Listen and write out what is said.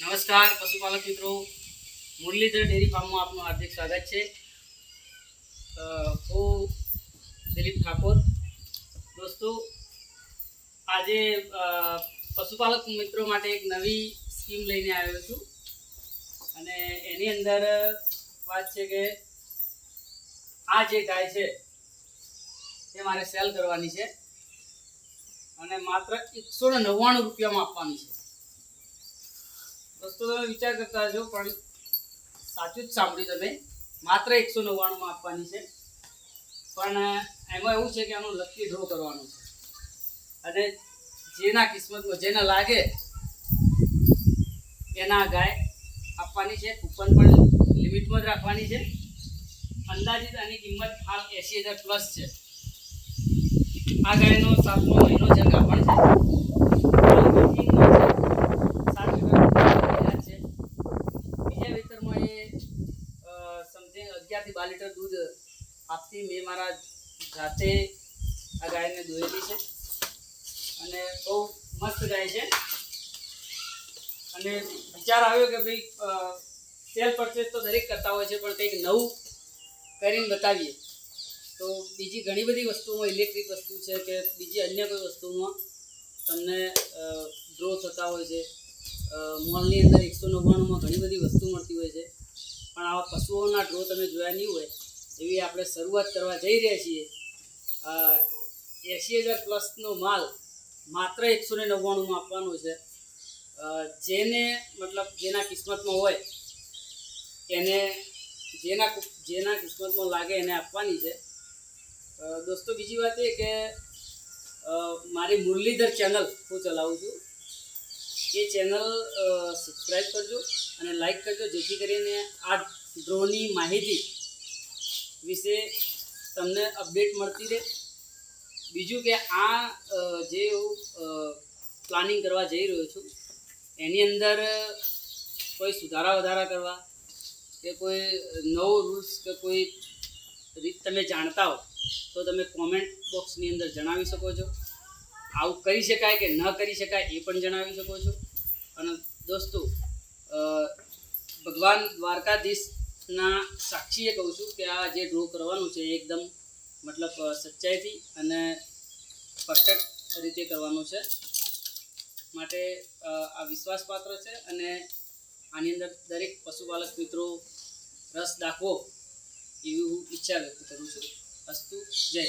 નમસ્કાર, પશુપાલક મિત્રો. મુરલીધર ડેરી ફાર્મમાં આપનું હાર્દિક સ્વાગત છે. હું દિલીપ ઠાકોર. દોસ્તો, આજે પશુપાલક મિત્રો માટે એક નવી સ્કીમ લઈને આવ્યો છું. અને એની અંદર વાત છે કે આ જે ગાય છે, એ મારે સેલ કરવાની છે. અને માત્ર એકસો ને નવ્વાણું રૂપિયામાં આપવાની છે. દોસ્તો તમે વિચાર કરતા હશો, પણ સાચું જ સાંભળ્યું તમે. માત્ર એકસો નવ્વાણુંમાં આપવાની છે. પણ એમાં એવું છે કે આનું લકી ડ્રો કરવાનું છે. અને જેના કિસ્મતમાં જેને લાગે, એના ગાય આપવાની છે, કૂપન પણ લિમિટમાં જ રાખવાની છે. અંદાજિત આની કિંમત હાલ એંસી હજાર પ્લસ છે. આ ગાયનો સાતમો મહિનો છે ગાભણ છે. આપતી મેં મારા જાતે આ ગાયને દોયેલી છે. અને બહુ મસ્ત ગાય છે. અને વિચાર આવ્યો કે ભાઈ સેલ પરચેસ તો દરેક કરતા હોય છે, પણ કંઈક નવું કરીને બતાવીએ. તો બીજી ઘણી બધી વસ્તુઓમાં ઇલેક્ટ્રિક વસ્તુ છે કે બીજી અન્ય કોઈ વસ્તુમાં તમને ડ્રો થતા હોય છે. મોલની અંદર એકસો નવ્વાણુંમાં ઘણી બધી વસ્તુ મળતી હોય છે. પણ આવા પશુઓના ડ્રો તમે જોયા નહીં હોય એવી આપણે શરૂઆત કરવા જઈ રહ્યા છીએ એંશી હજાર પ્લસનો માલ માત્ર એકસો ને નવ્વાણુંમાં આપવાનો છે. જેને મતલબ જેના કિસ્મતમાં હોય, એને જેના જેના કિસ્મતમાં લાગે એને આપવાની છે. દોસ્તો, બીજી વાત એ કે મારી મુરલીધર ચેનલ હું ચલાવું છું. એ ચેનલ સબસ્ક્રાઈબ કરજો અને લાઈક કરજો, જેથી કરીને આ ડ્રોની માહિતી વિશે તમને અપડેટ મળતી રહે. બીજું કે આ જે હું પ્લાનિંગ કરવા જઈ રહ્યો છું, એની અંદર કોઈ સુધારા વધારા કરવા કે કોઈ નવો રૂલ્સ કે કોઈ રીત તમે જાણતા હો, તો તમે કોમેન્ટ બોક્સની અંદર જણાવી શકો છો. આવું કરી શકાય કે ન કરી શકાય એ પણ જણાવી શકો છો. અને દોસ્તો ભગવાન ભગવાન દ્વારકાધીશના સાક્ષીએ કહું છું કે આ જે ડ્રો કરવાનું છે એકદમ મતલબ સચ્ચાઈથી અને પરફેક્ટ રીતે કરવાનું છે. માટે આ વિશ્વાસપાત્ર છે અને આની અંદર દરેક પશુપાલક મિત્રો રસ દાખવો એવી હું ઈચ્છા વ્યક્ત કરું છું. અસ્તુ, જય